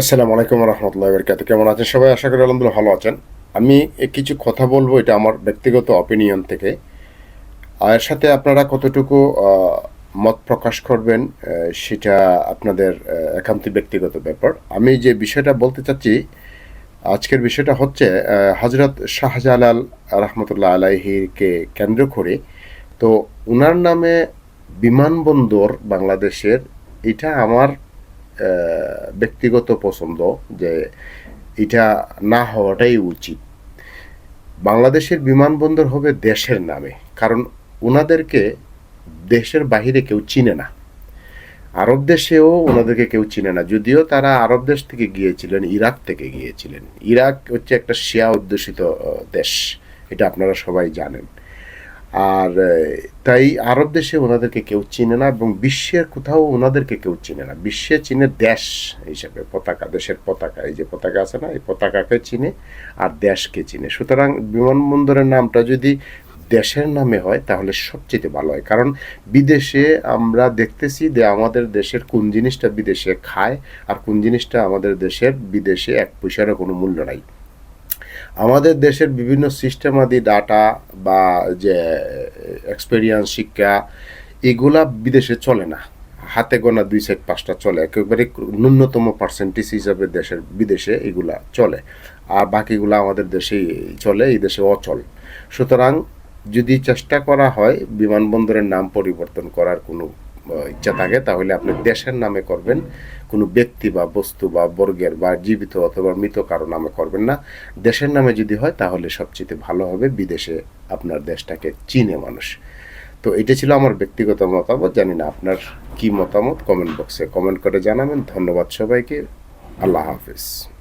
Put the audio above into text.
আসসালামু আলাইকুম রহমতুল্লাহ বরকাত কেমন আছেন সবাই? আশা করি আলহামদুলিল্লাহ ভালো আছেন। আমি কিছু কথা বলব এটা আমার ব্যক্তিগত অপিনিয়ন থেকে। এর সাথে আপনারা কতটুকু মত প্রকাশ করবেন সেটা আপনাদের আহ, একান্তই ব্যক্তিগত ব্যাপার। আমি যে বিষয়টা বলতে চাচ্ছি আজকের বিষয়টা হচ্ছে হজরত শাহজালাল রহমতুল্লাহ আলাইহিকে কেন্দ্র করে। তো উনার নামে বিমানবন্দর বাংলাদেশের এটা আমার ব্যক্তিগত পছন্দ যে এটা না হওয়াটাই উচিত। বাংলাদেশের বিমানবন্দর হবে দেশের নামে, কারণ ওনাদেরকে দেশের বাহিরে কেউ চিনে না। আরব দেশেও ওনাদেরকে কেউ চিনে না, যদিও তারা আরব দেশ থেকে গিয়েছিলেন, ইরাক থেকে গিয়েছিলেন। ইরাক হচ্ছে একটা শিয়া অধ্যুষিত দেশ, এটা আপনারা সবাই জানেন। আর তাই আরব দেশে ওনাদেরকে কেউ চিনে না এবং বিশ্বের কোথাও ওনাদেরকে কেউ চিনে না। বিশ্বে চিনে দেশ হিসেবে, পতাকা, দেশের পতাকা, এই যে পতাকা আছে না, এই পতাকাকে চিনে আর দেশকে চিনে। সুতরাং বিমানবন্দরের নামটা যদি দেশের নামে হয়, তাহলে সবচেয়ে ভালো হয়। কারণ বিদেশে আমরা দেখতেছি যে আমাদের দেশের কোন জিনিসটা বিদেশে খায় আর কোন জিনিসটা আমাদের দেশের বিদেশে এক পয়সারও কোনো মূল্য নাই। আমাদের দেশের বিভিন্ন সিস্টেম আদি ডাটা বা যে এক্সপেরিয়েন্স শিক্ষা, এগুলা বিদেশে চলে না। হাতে গোনা দুই সেট পাঁচটা চলে। একেবারে ন্যূনতম পার্সেন্টেজ হিসাবে দেশের বিদেশে এগুলা চলে। আর বাকিগুলো আমাদের দেশেই চলে, এই দেশে অচল। সুতরাং যদি চেষ্টা করা হয়, বিমানবন্দরের নাম পরিবর্তন করার কোনো ইচ্ছা থাকে তাহলে আপনি দেশের নামে করবেন। কোনো ব্যক্তি বা বস্তু বা বর্গের বা জীবিত অথবা মৃত কারও নামে করবেন না। দেশের নামে যদি হয়, তাহলে সবচেয়ে ভালো হবে বিদেশে আপনার দেশটাকে চিনে মানুষ। তো এটা ছিল আমার ব্যক্তিগত মতামত। জানি না আপনার কি মতামত, কমেন্ট বক্সে কমেন্ট করে জানাবেন। ধন্যবাদ সবাইকে। আল্লাহ হাফিজ।